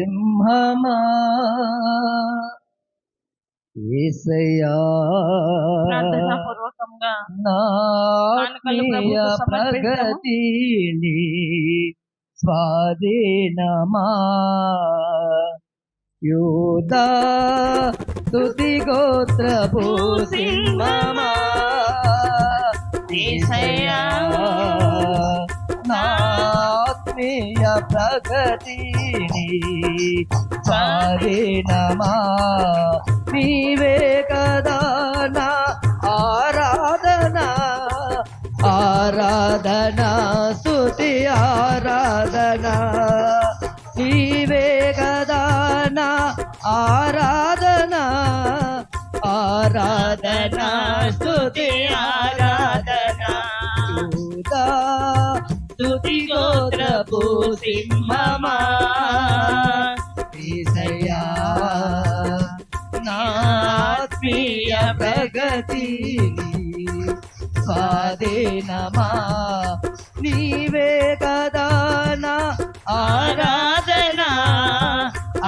సింహమా సమర్పిద్దాము. ప్రగతిని స్వాధీనమా? యూదా తుది గోత్రపు సింహమా? నా ఆత్మీయ ప్రగతిని స్వాధీనమా నీవే కదా నా ఆరాధన. ఆరాధన స్తుతి ఆరాధన. నీవే కదా నా ఆరాధన. ఆరాధన స్తుతి ఆరాధన గోత్రపు సింహమా? యేసయ్యా నా ఆత్మీయ స్వాధీనమా? నీవే కదా నా ఆరాధన?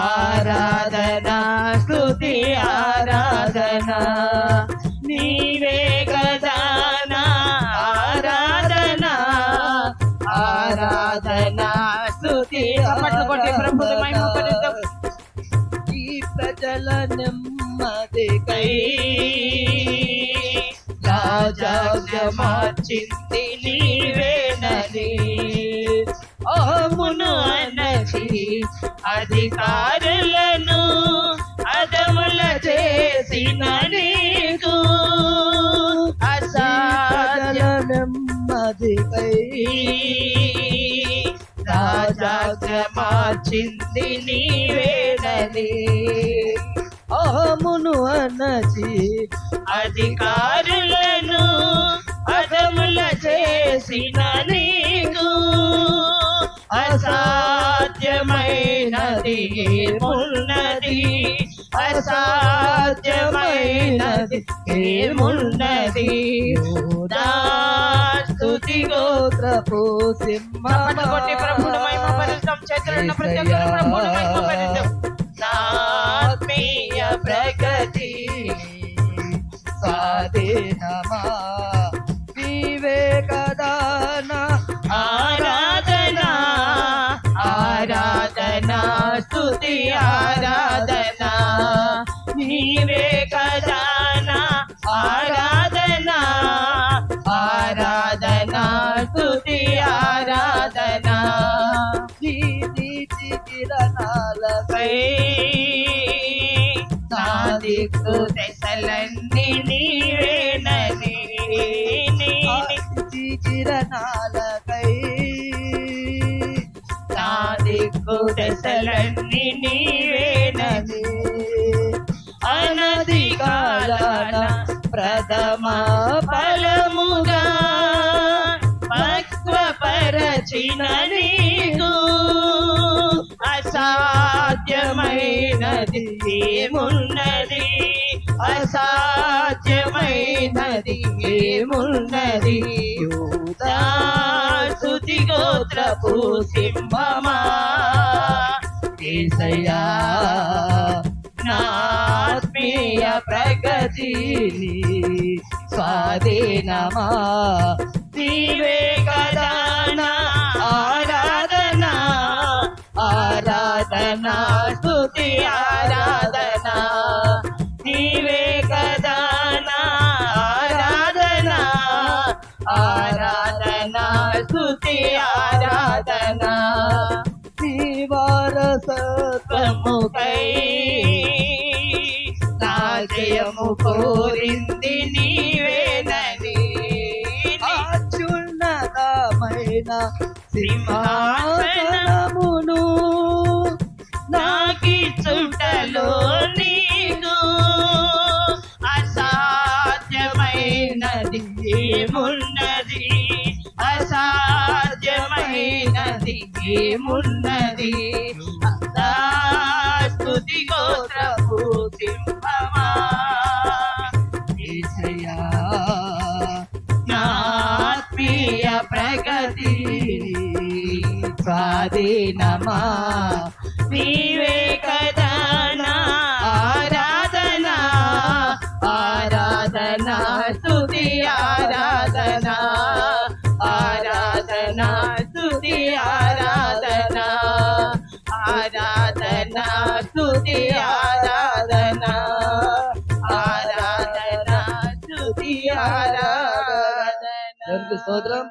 ఆరాధన స్తుతి ఆరాధన? నీవే కదా నెమ్మదికై రాజాజ్ఞమాచింది నీవేనని ఆమును అనచి అధికారులను అదముల చేసిన నీకు. ప్రజల నెమ్మదికై రాజాజ్ఞమాచింది నీవేనని ఆమును అనచి అధికారులను అదముల చేసిన నీకు అసాధ్యమైనది ఏమున్నది అసాధ్యమైనది ఏమున్నది స్తుతి గోత్రపు కొట్టి మహిమపరుద్దాం. చేతులు ఉన్న ప్రతి ఒక్కరు. ప్రగతి స్వాధీనమా ఆరాధన ఆరాధన స్తుతి ఆరాధన. నీవే కదా ఆరాధన ఆరాధన స్తుతి ఆరాధన. కిరణాలపై దిక్కు దశలన్నీ నీవేనని నీ నీతి కిరణాలపై నా దిక్కు దశలన్నీ నీవేనని అనది కాలాన ప్రథమ ఫలముగా పక్వపరచిన నీకు అసాధ్యమైనది ఏమున్నది అసాధ్యమైనది ఏమున్నది? యూదా స్తుతి గోత్రపు సింహమా? ఏసయ్యా నా ప్రగతిని స్వాధీనమా? నీవే కదా ఆరాధన స్తుతి ఆరాధన. నీ వారసత్వముకై ముఖై నా జయము కోరింది నీవేనని. అత్యున్నతమైన సింహాసనమును ఏమున్నది? అంతా స్తుతి గోత్రపు సింహమా యేసయ్యా ఆత్మీయ ప్రగతి స్వాధీనమా? నీవే స్తోత్రం